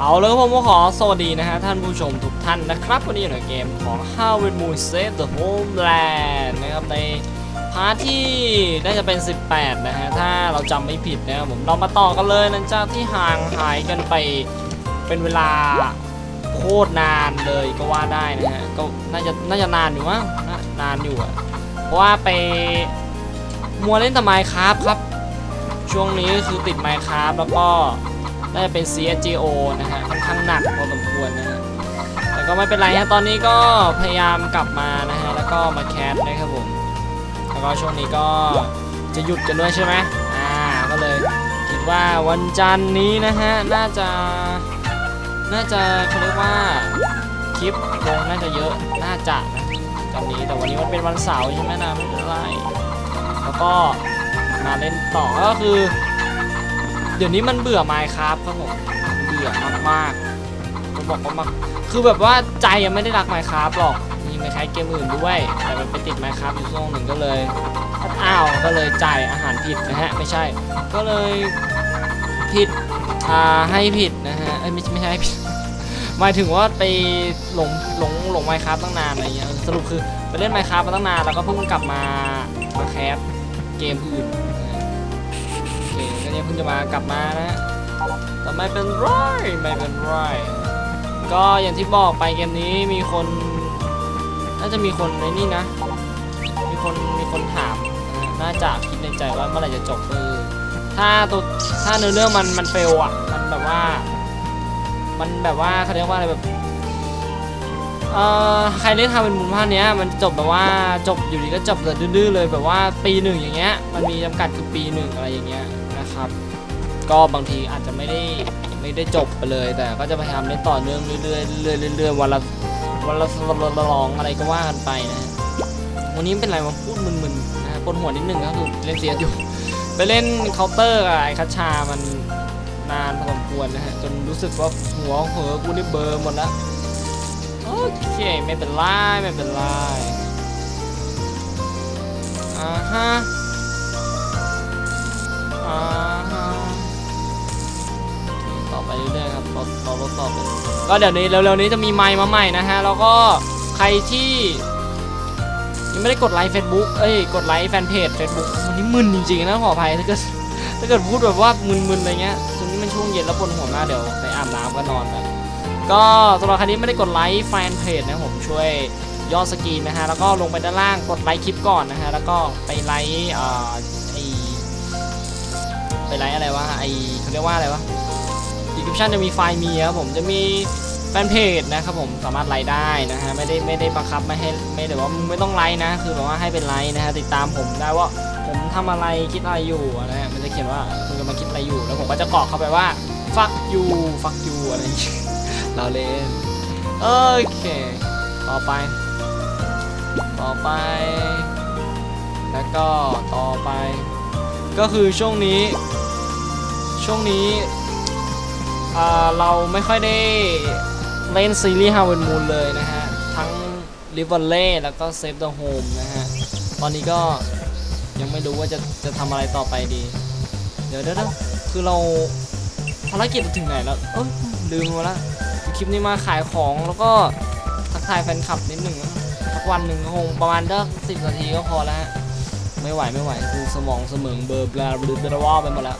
เอาเลยครับผมก็ขอสวัสดีนะฮะท่านผู้ชมทุกท่านนะครับ วันนี้อยู่ในเกมของ How w i t Moon Save the Homeland นะครับในพาร์ทที่น่าจะเป็น 18 นะฮะ ถ้าเราจำไม่ผิดนะครับผมเรามาต่อกันเลยหลังจากที่ห่างหายกันไปเป็นเวลาโคตรนานเลยก็ว่าได้นะฮะ ก็น่าจะน่าจะนานอยู่มั้งนนานอยู่อะเพราะว่าไปมัวเล่นแต่ไมค์ครับครับ ช่วงนี้คือติดไมค์ครับแล้วก็ น่าจะเป็น CSGO นะฮะค่อนข้างหนักพอสมควรนะฮะแต่ก็ไม่เป็นไรฮะตอนนี้ก็พยายามกลับมานะฮะแล้วก็มาแคสนะครับผมแล้วก็ช่วงนี้ก็จะหยุดกันด้วยใช่ไหมอ่าก็เลยคิดว่าวันจันทร์นี้นะฮะน่าจะน่าจะเขาเรียกว่าคลิปลงน่าจะเยอะน่าจะนะตอนนี้แต่วันนี้มันเป็นวันเสาร์ใช่ไหมนะไม่เป็นไรแล้วก็มาเล่นต่อก็คือ เดี๋ยวนี้มันเบื่อไมค์ครับครับผมเบื่อมากๆผมบอกว่ามากคือแบบว่าใจยังไม่ได้รักไมค์ครับหรอกยังไปใช้เกมอื่นด้วย แต่มันไปติดไมค์ครับอยู่ช่วงหนึ่งก็เลยอ้าวก็เลยจ่ายอาหารผิดนะฮะไม่ใช่ ก็เลยผิดอ่าให้ผิดนะฮะเอ้ไม่ไม่ใช่ให้ผิดหมายถึงว่าไปหลงหลงหลงไมค์ครับตั้งนานอะไรเงี้ยสรุปคือไปเล่นไมค์ครับมาตั้งนานแล้วก็เพิ่งกลับมามาแคสเกมอื่น เนี่ยเพิ่งจะมากลับมานะแต่ไม่เป็นไรไม่เป็นไรก็อย่างที่บอกไปเกมนี้มีคนน่าจะมีคนในนี่นะ มีคนมีคนถามนะน่าจะคิดในใจว่าเมื่อไหร่จะจบเออถ้าตัวถ้าเนื้อเรื่องมันมันเฟลอะมันแบบว่า มันแบบว่าเขาเรียกว่าอะไรแบบเอ่อใครเล่นทำเป็นมุมภาคเนี้ยมันจบแบบว่าจบอยู่ดีก็จบเลยดื้อเลยแบบว่าปีหนึ่งอย่างเงี้ยมันมีจำกัดคือปีหนึ่งอะไรอย่างเงี้ย ก็บางทีอาจจะไม่ได้ไม่ได้จบไปเลย แต่ก็จะพยายามเล่นต่อเนื่องเรื่อยๆเรื่อยๆเรื่อยๆวันละวันละลองอะไรก็ว่ากันไปนะฮะวันนี้เป็นไรมาพูดมึนๆนะฮะปวดหัวนิดนึงก็คือเล่นเสียอยู่ไปเล่นเคาน์เตอร์กับไอ้คัชชามันนานพอสมควรนะฮะจนรู้สึกว่าหัวเหอกูนี่เบอร์หมดแล้วโอเคไม่เป็นไรไม่เป็นไร ก็เดี๋ยวนี้เร็วๆนี้จะมีไมค์มาใหม่นะฮะแล้วก็ใครที่ยังไม่ได้กดไลค์ Facebook เอ้ยกดไลค์แฟนเพจ Facebook วันนี้มึนจริงๆนะขออภัยถ้าเกิดถ้าเกิดพูดแบบว่ามึนๆอะไรเงี้ยตรงนี้มันช่วงเย็นแล้วปวดหัวมากเดี๋ยวไปอาบน้ำก็นอนแล้วก็สำหรับใครที่ไม่ได้กดไลค์แฟนเพจนะผมช่วยย่อสกรีนนะฮะแล้วก็ลงไปด้านล่างกดไลค์คลิปก่อนนะฮะแล้วก็ไปไลค์เอ่อไอไปไลค์อะไรวะไอเขาเรียกว่าอะไรวะ คริปชันจะมีไฟล์มีครับผมจะมีแฟนเพจนะครับผมสามารถไลค์ได้นะฮะไม่ได้ไม่ได้บังคับไม่ให้ไม่ได้ว่าไม่ต้องไลค์นะ คือแบบว่าให้เป็นไลค์นะฮะติดตามผมได้ว่าผมทำอะไรคิดอะไรอยู่นะฮะมันจะเขียนว่าคุณกำลังคิดอะไรอยู่ แล้วผมก็จะกรอกเข้าไปว่า fuck you fuck you อะไรอย่างเงี้ยเราเล่นโอเค ต่อไป ต่อไป แล้วก็ต่อไป ก็คือช่วงนี้ ช่วงนี้ เราไม่ค่อยได้เล่นซีรีส์ Harvest Moon เลยนะฮะ ทั้ง r i v e r l e แล้วก็ Save the Home นะฮะ ตอนนี้ก็ยังไม่รู้ว่าจะจะทำอะไรต่อไปดี เดี๋ยวเดี๋ยวคือเราภารกิจถึงไหนแล้วเอ้ยลืมไปแล้วคลิปนี้มาขายของแล้วก็ทักทายแฟนคลับนิดหนึ่งสักวันหนึ่งคงประมาณเด้อสิบนาทีก็พอแล้วฮะ ไม่ไหวไม่ไหวคือสมองเสมองเบอร์บลาบลูบลาว่าไปหมดแล้ว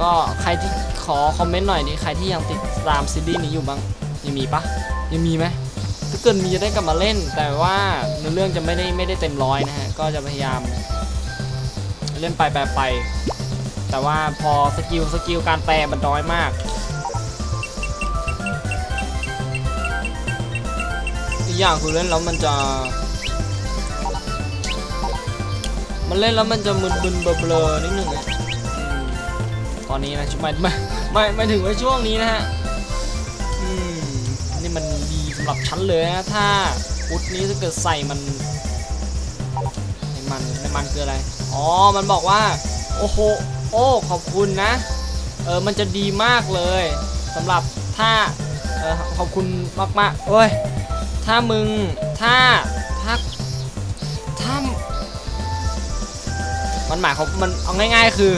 ก็ใครที่ ขอคอมเมนต์หน่อยดิใครที่ยังติดตามซีรีส์นี้อยู่บ้างยังมีปะยังมีไหมถ้าเกิดมีจะได้กลับมาเล่น แต่ว่าในอเรื่องจะไม่ได้ไม่ได้เต็มร้อยนะฮะก็จะพยายาม เล่นไปไปไป แต่ว่าพอสกิลสกิลการแปลมันน้อยมากอีกอย่างคือเล่นแล้วมันจะ มันเล่นแล้วมันจะมึนๆเบลอๆนิดหนึ่งอะ ตอนนี้นะไม่ไม่ไม่ไม่ถึงว่าช่วงนี้นะฮะอืมนี่มันดีสำหรับฉันเลยนะถ้าฟุตนี้ถ้าเกิดใส่มันในมันในมันคืออะไรอ๋อมันบอกว่าโอ้โหโอ้ขอบคุณนะเออมันจะดีมากเลยสำหรับถ้าเออขอบคุณมากมากโอ้ยถ้ามึงถ้าถ้าถ้ามันหมายเขามมันเอาง่าย ๆ คือ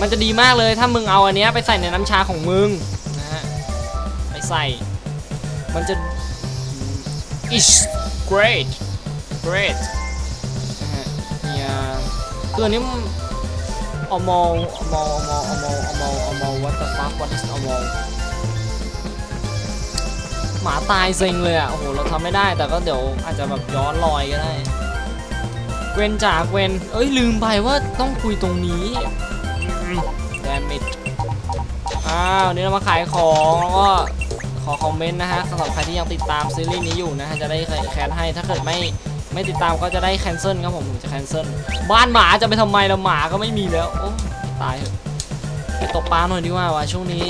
มันจะดีมากเลยถ้ามึงเอาอันเนี้ยไปใส่ในน้ำชาของมึงนะฮะไปใส่ มันจะ is great great นะฮะเนี่ยคืออันนี้มันอมอลอมอลอมอลอมอลอมอลอมอล what the fuck what is อมอลหมาตายเซ็งเลยอะ โอ้โห เราทำไม่ได้ แต่ก็เดี๋ยวอาจจะแบบย้อนรอยก็ได้ เกวนจากเกวนเอ้ยลืมไปว่าต้องคุยตรงนี้ แดมิดอ้าววันนี้เรามาขายของแล้วก็ขอคอมเมนต์นะฮะสำหรับใครที่ยังติดตามซีรีส์นี้อยู่นะฮะจะได้แคนให้ถ้าเกิดไม่ไม่ติดตามก็จะได้แคนเซิลครับผมจะแคนเซิลบ้านหมาจะไปทำไมละหมาก็ไม่มีแล้วโอ้ตายเถอะไปตกปลาหน่อยดีกว่าวะช่วงนี้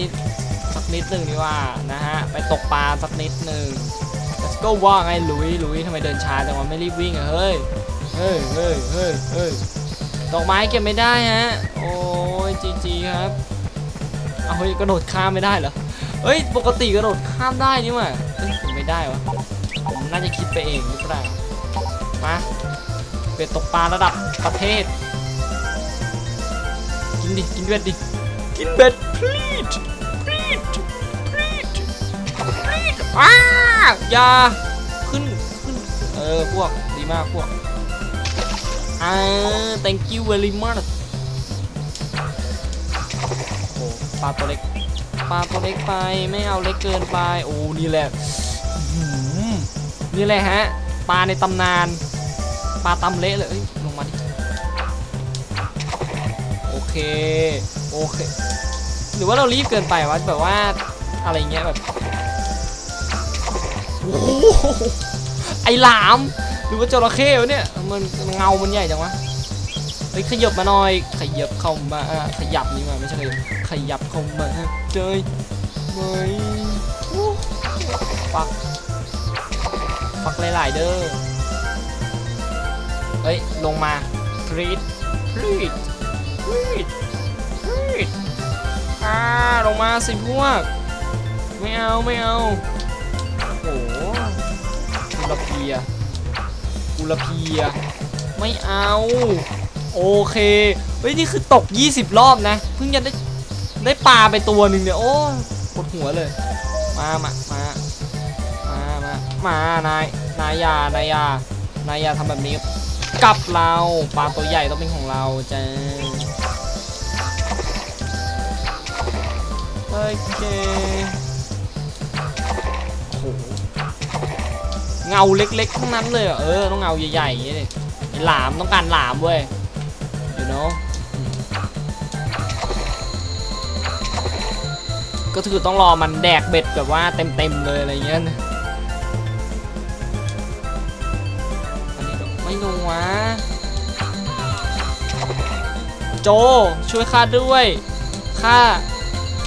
สักนิดหนึ่งดีกว่านะฮะไปตกปลาสักนิดหนึ่ง let's go ว่าไงลุยลุยทำไมเดินช้าจังวะไม่รีบวิ่งอะเฮ้ยเฮ้ยเฮ้ยเฮ้ยเฮ้ยดอกไม้เก็บไม่ได้ฮะโอ้ จีจีครับเอาเฮ้ยกระโดดข้ามไม่ได้เหรอเฮ้ยปกติกระโดดข้ามได้นี่หว่าเฮ้ยผมไม่ได้วะผมน่าจะคิดไปเองหรือเปล่ามาเป็ดตกปลาระดับประเทศ กินดิกินเบ็ดดิกินเบ็ด please please please please อ้าอย่าขึ้นขึ้นเออพวกดีมากพวกอ่า thank you very much ลาตัวเล็กปลาตัวเล็กไปไม่เอาเล็กเกินไปโอ้นี่แหละอื้อหือนี่แหละฮะปลาในตำนานปลาตำเละเลยเอ้ยลงมาดิโอเคโอเค หรือว่าเรารีบเกินไปวะแบบว่าอะไรเงี้ยแบบโอ้โหไอหลามหรือว่าจระเข้วะเนี่ยมันเงามันใหญ่จังวะเฮ้ยขยับมาหน่อยขยับเข้ามาขยับนี่มาไม่ใช่ขยับข ยับเข้ามาเจยเฮ้ยโอ้ปักปักหลายๆเด้อเฮ้ย ลงมาพรีดพรีดพรีดพรีดอ่าลงมาสิพวก ไม่เอาไม่เอา โอ้โหกุลเพียกุลเพีย ไม่เอา โอเค เฮ้ย นี่คือตก 20 รอบนะ เพิ่งจะได้ ได้ปลาไปตัวหนึ่งเนี่ยโอ้ปวดหัวเลย มามามามามา มานาย นายยานายยานายยาทำแบบนี้กับเราปลาตัวใหญ่ต้องเป็นของเราจ้าโอเคโหเงาเล็กๆทั้งนั้นเลยเออต้องเงาใหญ่ๆอย่างนี้ดิไอ้หลามต้องการหลามเว้ย you know ก็คือต้องรอมันแดกเบ็ดแบบว่าเต็มๆเลยอะไรเงี้ยนะอันนี้ไม่รู้วะโจช่วยข้าด้วยข้า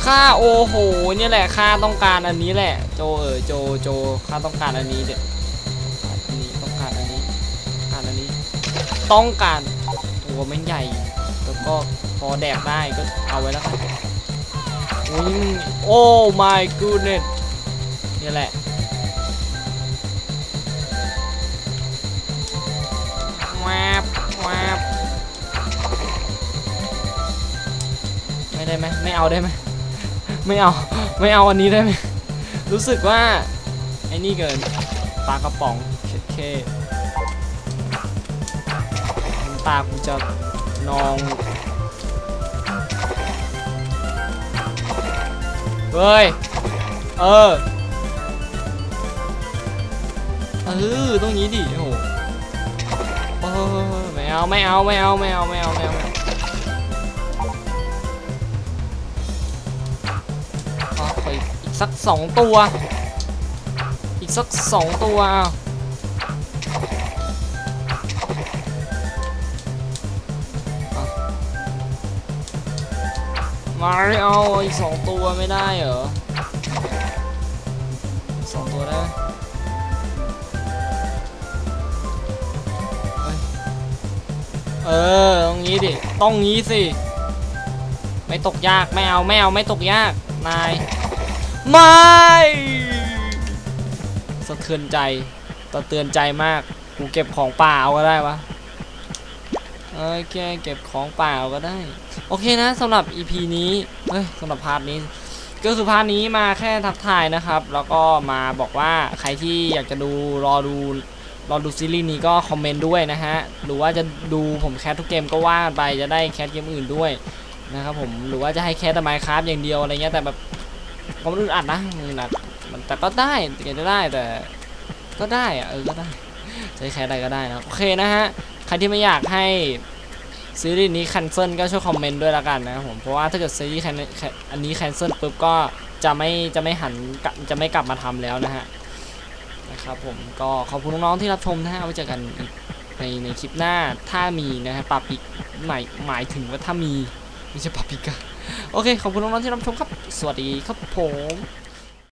ข้าโอ้โหเนี่ยแหละข้าต้องการอันนี้แหละ โจเออโจโจข้าต้องการอันนี้เด็ดอันนี้ต้องการอันนี้ต้องการอันนี้ ต้องการตัวไม่ใหญ่ แล้วก็พอแดกได้ก็เอาไว้แล้วกัน อุ้ยโอ้ my goodness นี่แหละแวบแวบไม่ได้ไหมไม่เอาได้ไหมไม่เอา ไม่เอาอันนี้ได้ไหมรู้สึกว่า ไอ้นี่เกินปลากระป๋องเคน้ตากูจะนอง เฮ้ย เออ เออตรงนี้ดิ โอ้โหเออไม่เอา ไม่เอา ไม่เอา ไม่เอา ไม่เอา ไม่เอาไม่เอาอาขออีกอีกสักสองตัว อีกสักสองตัวเอา เอามาเอาอีกสองตัวไม่ได้เหรอสองตัวได้เฮ้ยเออตรงนี้ดิ ต้องงี้สิ ไม่ตกยาก ไม่เอา ไม่เอา ไม่ตกยาก นาย ไม่ สะเทือนใจตะเตือนใจมาก กูเก็บของป่าเอาก็ได้วะ โอเคเก็บของเปล่าก็ได้ โอเคนะสำหรับ EP นี้เฮ้ยสำหรับพาร์ทนี้ก็คือพาร์ทนี้มาแค่ทักทายนะครับ แล้วก็มาบอกว่าใครที่อยากจะดูรอดูรอดูซีรีส์นี้ก็คอมเมนต์ด้วยนะฮะ หรือว่าจะดูผมแคสทุกเกมก็ว่าไปจะได้แคสเกมอื่นด้วยนะครับผม หรือว่าจะให้แคสแต่ไมค์ครับอย่างเดียวอะไรเงี้ยแต่แบบผมอึดอัดนะอึดอัดมันแต่ก็ได้เกมจะได้แต่ ก็ได้อะเออก็ได้จะให้แคสอะไรก็ได้นะโอเคนะฮะ ใครที่ไม่อยากให้ซีรีส์นี้แคนเซิลก็ช่วยคอมเมนต์ด้วยละกันนะครับผมเพราะว่าถ้าเกิดซีรีส์อันนี้แคนเซิลปุ๊บก็จะไม่จะไม่หันจะไม่กลับมาทำแล้วนะฮะนะครับผมก็ขอบคุณน้องๆที่รับชมนะฮะไว้เจอกันในในคลิปหน้าถ้ามีนะฮะปรับอีกหมายหมายถึงว่าถ้ามีไม่ใช่ปรับอีกะโอเคขอบคุณน้องๆที่รับชมครับ สวัสดีครับผม